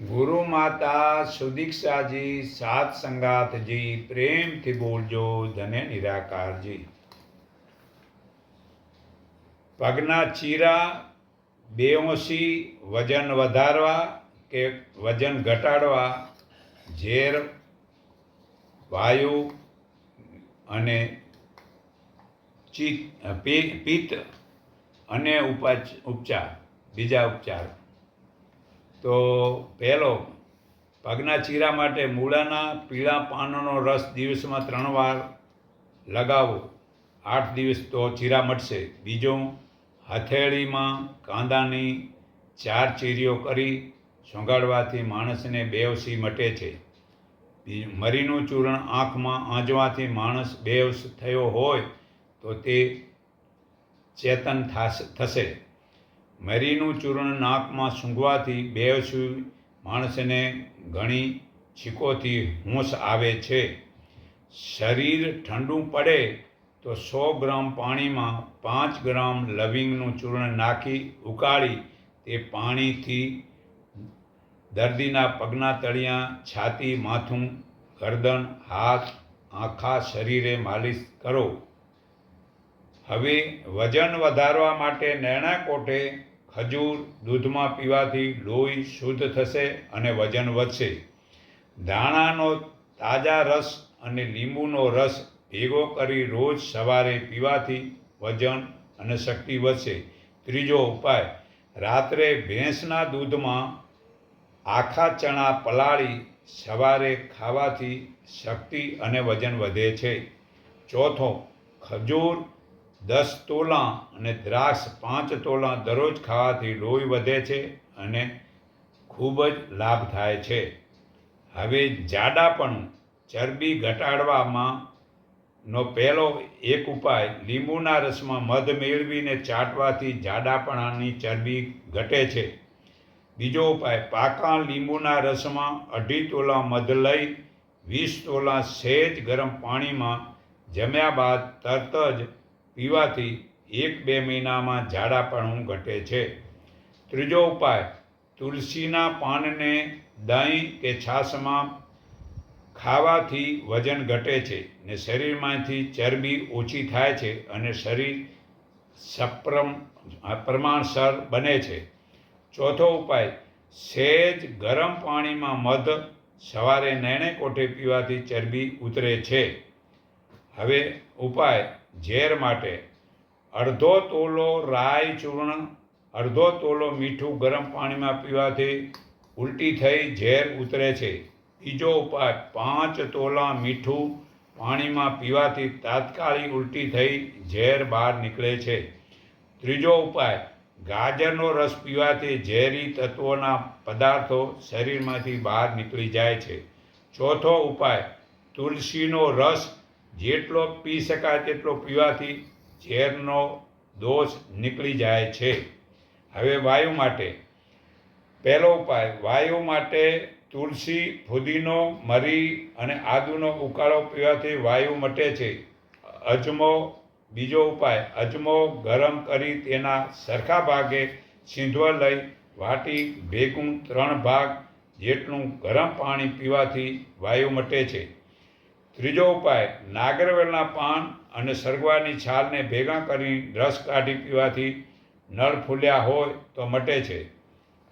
ગુરુ માતા સુદીક્ષાજી, સાત સંગાતજી પ્રેમથી બોલજો ધને નિરાકારજી. પગના ચીરા બેઓસી વજન વધારવા કે વજન ઘટાડવા, ઝેર, વાયુ અને ચિત્ત, પી- પિત્ત અને ઉપચ ઉપચાર, બીજા ઉપચાર. તો પહેલો, પગના ચીરા માટે મૂળાના પીળા પાનનો રસ દિવસમાં ત્રણ વાર લગાવો. આઠ દિવસ તો ચીરા મટશે. બીજો, હથેળીમાં કાંદાની ચાર ચીરીઓ કરી સોંગાડવાથી માણસને બેવસી મટે છે. મરીનું ચૂર્ણ આંખમાં આંજવાથી માણસ બેવસ થયો હોય તો તે ચેતન થાશ- મરીનું ચૂર્ણ નાકમાં સૂંઘવાથી બેવસી માણસને ઘણી છીકોથી હોંશ આવે છે. શરીર ઠંડુ પડે તો સો ગ્રામ પાણીમાં પાંચ ગ્રામ લવિંગનું ચૂર્ણ નાખી ઉકાળી તે પાણીથી દર્દીના પગના તળિયા, છાતી, માથું, ગરદન, હાથ, આખા, શરીરે માલિશ કરો. હવે વજન વધારવા માટે નેણા કોઠે ખજૂર દૂધમાં પીવાથી લોહી શુદ્ધ થશે અને વજન વધશે. ધાણાનો તાજા રસ અને લીંબુનો રસ ભેગો કરી રોજ સવારે પીવાથી વજન અને શક્તિ વધશે. ત્રીજો ઉપાય, રાત્રે ભેંસના દૂધમાં આખા ચણા પલાળી સવારે ખાવાથી શક્તિ અને વજન વધે છે. ચોથો, ખજૂર દસ તોલા અને દ્રાસ પાંચ તોલા દરરોજ ખાવાથી લોહી વધે છે અને ખૂબ જ લાભ થાય છે. હવે જાડાપણું ચરબી ઘટાડવામાં નો પહેલો એક ઉપાય લીંબુના રસમાં મધ મેળવીને ચાટવાથી જાડાપણાની ચરબી ઘટે છે. બીજો ઉપાય પાકા લીંબુના રસમાં અઢી તોલા મધ લઈ વીસ તોલા સહેજ ગરમ પાણીમાં જમ્યા બાદ તરત જ પીવાથી એક બે મહિનામાં ઝાડાપણું ઘટે છે. ત્રીજો ઉપાય, તુલસીના પાનને દહીં કે છાશમાં ખાવાથી વજન ઘટે છે ને શરીરમાંથી ચરબી ઓછી થાય છે અને શરીર સપ્રમ, પ્રમાણસર બને છે. ચોથો ઉપાય સહેજ ગરમ પાણીમાં મધ સવારે નેણે કોઠે પીવાથી ચરબી ઉતરે છે. હવે ઉપાય ઝેર માટે અડધો તોલો રાઈ ચૂર્ણ, અડધો તોલો મીઠું ગરમ પાણીમાં પીવાથી ઉલટી થઈ ઝેર ઉતરે છે. બીજો ઉપાય, પાંચ તોલા મીઠું પાણીમાં પીવાથી તાત્કાલિક ઉલટી થઈ ઝેર બહાર નીકળે છે. ત્રીજો ઉપાય, ગાજરનો રસ પીવાથી ઝેરી તત્વોના પદાર્થો શરીરમાંથી બહાર નીકળી જાય છે. ચોથો ઉપાય, તુલસીનો રસ જેટલો પી શકાય તેટલો પીવાથી ઝેરનો દોષ નીકળી જાય છે. હવે વાયુ માટે. પહેલો ઉપાય, વાયુ માટે તુલસી, ફુદીનો, મરી અને આદુનો ઉકાળો પીવાથી વાયુ મટે છે. અજમો, બીજો ઉપાય, અજમો ગરમ કરી તેના સરખા ભાગે સિંધવા લઈ વાટી ભેગું ત્રણ ભાગ જેટલું ગરમ પાણી પીવાથી વાયુ મટે છે. ત્રીજો ઉપાય, નાગરવેલના પાન અને સરગવાની છાલને ભેગા કરી રસ કાઢી પીવાથી નળ ફૂલ્યા હોય તો મટે છે.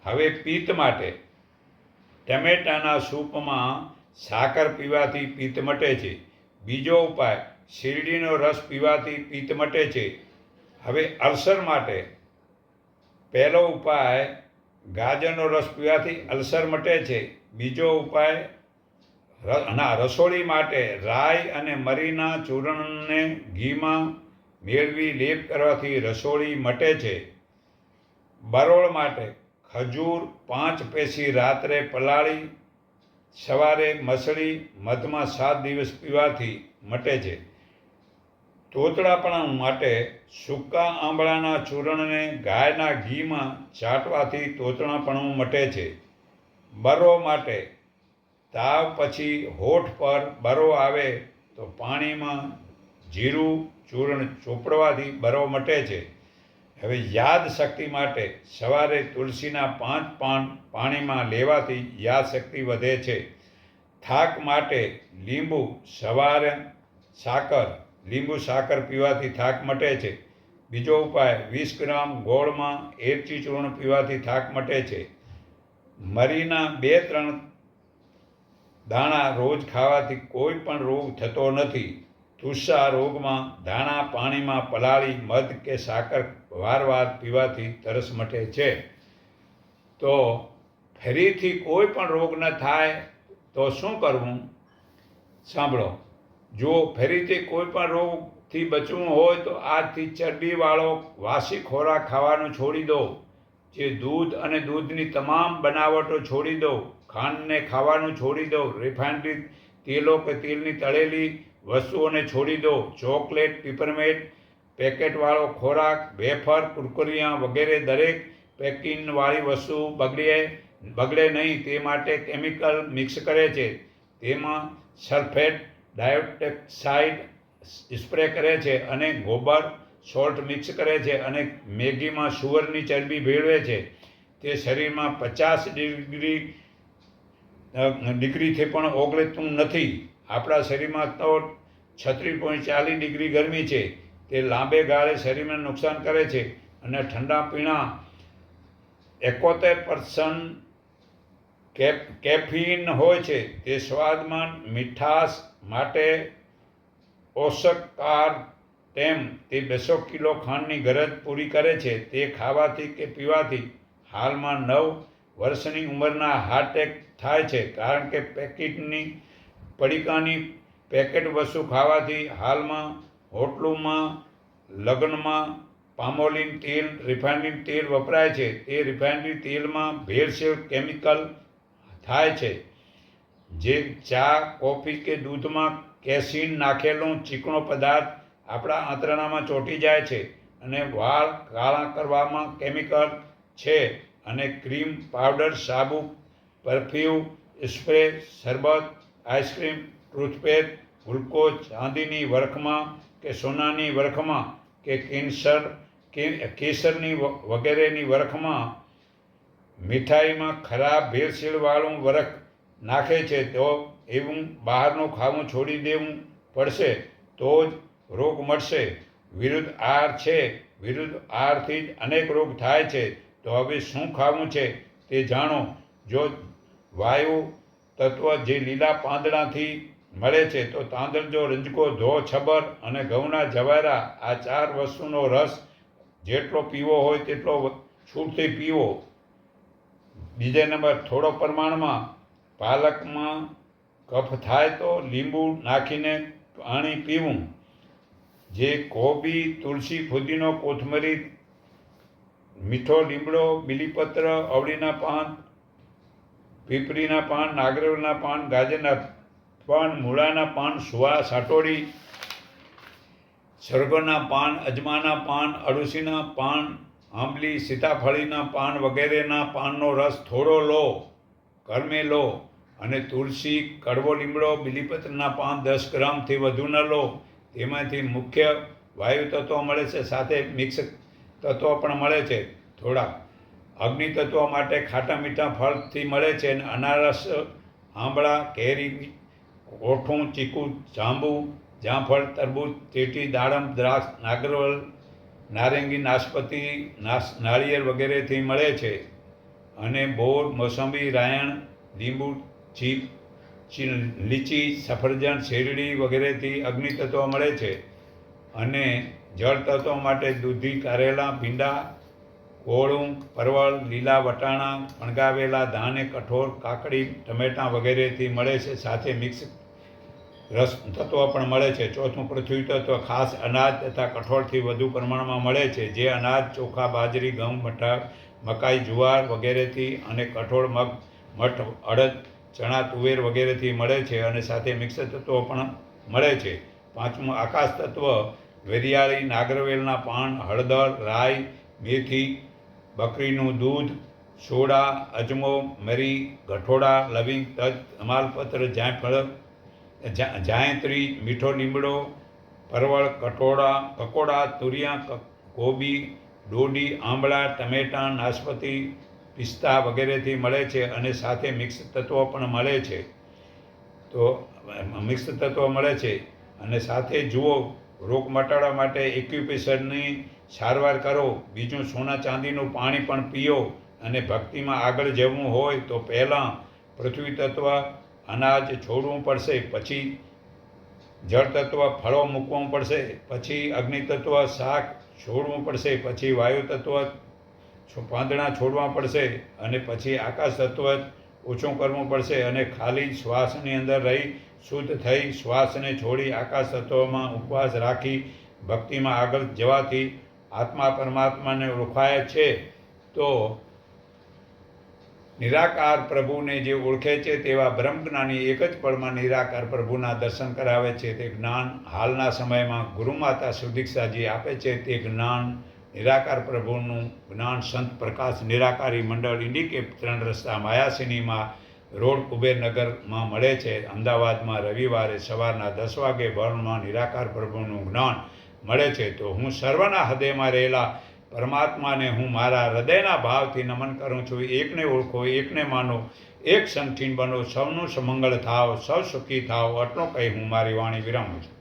હવે પિત્ત માટે, ટમેટાના સૂપમાં સાકર પીવાથી પિત્ત મટે છે. બીજો ઉપાય, શેરડીનો રસ પીવાથી પિત્ત મટે છે. હવે અલ્સર માટે, પહેલો ઉપાય, ગાજરનો રસ પીવાથી અલ્સર મટે છે. બીજો ઉપાય ના, રસોડી માટે રાઈ અને મરીના ચૂર્ણને ઘીમાં મેળવી લેપ કરવાથી રસોડી મટે છે. બરોળ માટે ખજૂર પાંચ પેશી રાત્રે પલાળી, સવારે મસળી, મધમાં સાત દિવસ પીવાથી મટે છે. તોતડાપણા માટે સૂકા આંબળાના ચૂર્ણને ગાયના ઘીમાં ચાટવાથી તોતડાપણું મટે છે. બરો માટે તાવ પછી હોઠ પર બરો આવે તો પાણીમાં જીરું, ચૂર્ણ ચોપડવાથી બરો મટે છે. હવે યાદ શક્તિ માટે સવારે તુલસીના પાંચ પાન પાણીમાં લેવાથી યાદ શક્તિ વધે છે. થાક માટે લીંબુ, સવારે સાકર, લીંબુ સાકર પીવાથી થાક મટે છે. બીજો ઉપાય, વીસ ગ્રામ ગોળમાં એરચી ચૂર્ણ પીવાથી થાક મટે છે. મરીના બે, ત્રણ દાણા રોજ ખાવાથી કોઈ પણ રોગ થતો નથી. તુષા રોગમાં દાણા પાણીમાં પલાળી, મધ કે સાકર વારવાર પીવાથી તરસ મટે છે. તો ફરીથી કોઈ પણ રોગ ન થાય તો શું કરવું? સાંભળો. જો ફરીથી કોઈ પણ રોગથી બચવું હોય તો આજથી ચરબીવાળો વાસી ખોરાક ખાવાનું છોડી દો. જે દૂધ અને દૂધની તમામ બનાવટો છોડી દો. ખાંડને ખાવાનું છોડી દો રિફાઇનરી તેલો કે તેલની તળેલી વસ્તુઓને છોડી દો, ચોકલેટ પીપરમેન્ટ પેકેટવાળો ખોરાક, વેફર, કુરકુરિયા વગેરે દરેક પેકિંગવાળી વસ્તુ બગડે બગડે નહીં, તે માટે કેમિકલ મિક્સ કરે છે. તેમાં સલ્ફેટ ડાયોટેક્સાઇડ સ્પ્રે કરે છે અને ગોબર સોલ્ટ મિક્સ કરે છે અને મેગીમાં સુવરની ચરબી ભેળવે છે. તે શરીરમાં પચાસ ડિગ્રી ડિગ્રીથી પણ ઓગળતું નથી. આપણા શરીરમાં તો છત્રીસ પોઈન્ટ ચાલીસ ડિગ્રી ગરમી છે. તે લાંબે ગાળે શરીરને નુકસાન કરે છે અને ઠંડા પીણા એકોતેર પર્સન્ટ કેફ કેફીન હોય છે. તે સ્વાદમાં મીઠાશ માટે પોષકકાર તેમ તે બસો કિલો ખાંડની ગરજ પૂરી કરે છે. તે ખાવાથી કે પીવાથી હાલમાં નવ વર્ષની ઉંમરના હાર્ટ એટેક થાય છે કારણ કે પેકેટની, પડીકાની પેકેટ વસ્તુ ખાવાથી હાલમાં હોટલોમાં, લગ્નમાં પામોલિન તેલ રિફાઇનરી તેલ વપરાય છે. તે રિફાઇનરી તેલમાં ભેળસેળ કેમિકલ થાય છે. જે ચા, કોફી કે દૂધમાં કેસીન નાખેલો ચીકણો પદાર્થ આપણા આંતરડામાં ચોંટી જાય છે અને વાળ કાળા કરવામાં કેમિકલ છે. અને ક્રીમ પાવડર, સાબુ, પરફ્યુમ, સ્પ્રે, શરબત, આઈસ્ક્રીમ, ટૂથપેસ્ટ, ગ્લુકોઝ, ચાંદીની વરખમાં કે સોનાની વરખમાં કે કેન્સર, કે કેસરની વગેરેની વરખમાં મીઠાઈમાં ખરાબ ભેળસેળવાળું વરખ નાખે છે, તો એવું બહારનું ખાવું છોડી દેવું પડશે, તો જ રોગ મળશે. વિરુદ્ધ આહાર છે, વિરુદ્ધ આહારથી જ અનેક રોગ થાય છે. તો હવે શું ખાવું છે તે જાણો. જો વાયુ તત્વ જે લીલા પાંદડાથી મળે છે, તો તાંદળજો રંજકો, ધો, છબર અને ઘઉંના જવારા આ ચાર વસ્તુનો રસ જેટલો પીવો હોય તેટલો છૂટથી પીવો. બીજા નંબર, થોડો પ્રમાણમાં પાલકમાં કફ થાય તો લીંબુ નાખીને પાણી પીવું. જે કોબી, તુલસી, ફુદીનો, કોથમરી મીઠો લીમડો, બીલીપત્ર, અવળીના પાન, પીપળીના પાન, નાગરવના પાન, ગાજરના પાન, મૂળાના પાન, સુવા, સાટોડી, સરગોના પાન, અજમાના પાન અડુસીના પાન, આંબલી, સીતાફળીના પાન વગેરેના પાનનો રસ થોડો લો કર્મે લો અને તુલસી, કડવો લીમડો, બીલીપત્રના પાન દસ ગ્રામથી વધુ ન લો. તેમાંથી મુખ્ય વાયુ તત્વો મળે છે. સાથે મિક્સ તત્વો પણ મળે છે. થોડા અગ્નિ તત્વો માટે ખાટા મીઠા ફળથી મળે છે અને અનારસ, આંબળા, કેરી, કોઠું, ચીકુ, જાંબુ, જામફળ, તરબૂચ, ચેટી, દાડમ, દ્રાક્ષ નાગરવલ નારંગી, નાશપતિ નાસ નાળિયેર વગેરેથી મળે છે. અને બોર, મોસંબી, રાયણ, લીંબુ, ચીપ લીચી, સફરજન, શેરડી વગેરેથી અગ્નિ તત્વો મળે છે. અને જળ તત્વો માટે દૂધી, કારેલા, ભીંડા કોળું પરવળ, લીલા વટાણા ફણગાવેલા ધાને કઠોળ, કાકડી, ટમેટાં વગેરેથી મળે છે. સાથે મિક્સ રસ તત્વો પણ મળે છે. ચોથું પૃથ્વી તત્વ ખાસ અનાજ તથા કઠોળથી વધુ પ્રમાણમાં મળે છે. જે અનાજ, ચોખા, બાજરી, ઘઉં, મઠા, મકાઈ, જુવાર વગેરેથી અને કઠોળ, મગ, મઠ, અડદ, ચણા, તુવેર વગેરેથી મળે છે અને સાથે મિક્સ તત્વો પણ મળે છે. પાંચમું આકાશ તત્વ વેરિયાળી નાગરવેલના પાન, હળદર, રાઈ, મેથી, બકરીનું દૂધ, સોડા, અજમો, મરી, ગઠોડા, લવિંગ, તજ તમાલપત્ર જાયફળ જાયત્રી મીઠો લીમડો, પરવળ કટોળા કકોડા તુરિયા કોબી, ડોડી, આંબળા, ટમેટાં, નાશપતી, પિસ્તા વગેરેથી મળે છે અને સાથે મિક્સ તત્વો પણ મળે છે. તો, મિક્સ તત્વો મળે છે અને સાથે જુઓ રોગ મટાડવા માટે એક્યુપેશનની સારવાર કરો. બીજું સોના ચાંદીનું પાણી પણ પીઓ અને ભક્તિમાં આગળ જવું હોય તો પહેલાં પૃથ્વી તત્વ અનાજ છોડવું પડશે, પછી જળ તત્વ ફળો મૂકવું પડશે, પછી અગ્નિ તત્વ, શાક છોડવું પડશે, પછી વાયુ તત્વ પાંદડા છોડવા પડશે અને પછી આકાશ તત્વ ઓછું કરવું પડશે અને ખાલી શ્વાસની અંદર રહી શુદ્ધ થઈ શ્વાસને છોડી આકાશ તત્વોમાં ઉપવાસ રાખી ભક્તિમાં આગળ જવાથી આત્મા પરમાત્માને ઓળખાય છે, તો નિરાકાર પ્રભુને જે ઓળખે છે તેવા બ્રહ્મજ્ઞાની એક જ પળમાં નિરાકાર પ્રભુના દર્શન કરાવે છે. તે જ્ઞાન હાલના સમયમાં ગુરુમાતા સુદીક્ષાજી આપે છે. તે જ્ઞાન નિરાકાર પ્રભુનું જ્ઞાન સંત પ્રકાશ નિરાકારી મંડળ ઇન્ડિકેપ ત્રણ રસ્તા માયાસિનીમાં રોડ કુબેરનગરમાં મળે છે. અમદાવાદમાં રવિવારે સવારના દસ વાગે વર્ણમાં નિરાકાર પ્રભુનું જ્ઞાન મળે છે. તો હું સર્વના હૃદયમાં રહેલા પરમાત્માને હું મારા હૃદયના ભાવથી નમન કરું છું. એકને ઓળખો, એકને માનો, એક સંઠીન બનો. સૌનું સમંગળ થાવ, સૌ સુખી થાવ. આટલો કહી હું મારી વાણી વિરામું છું.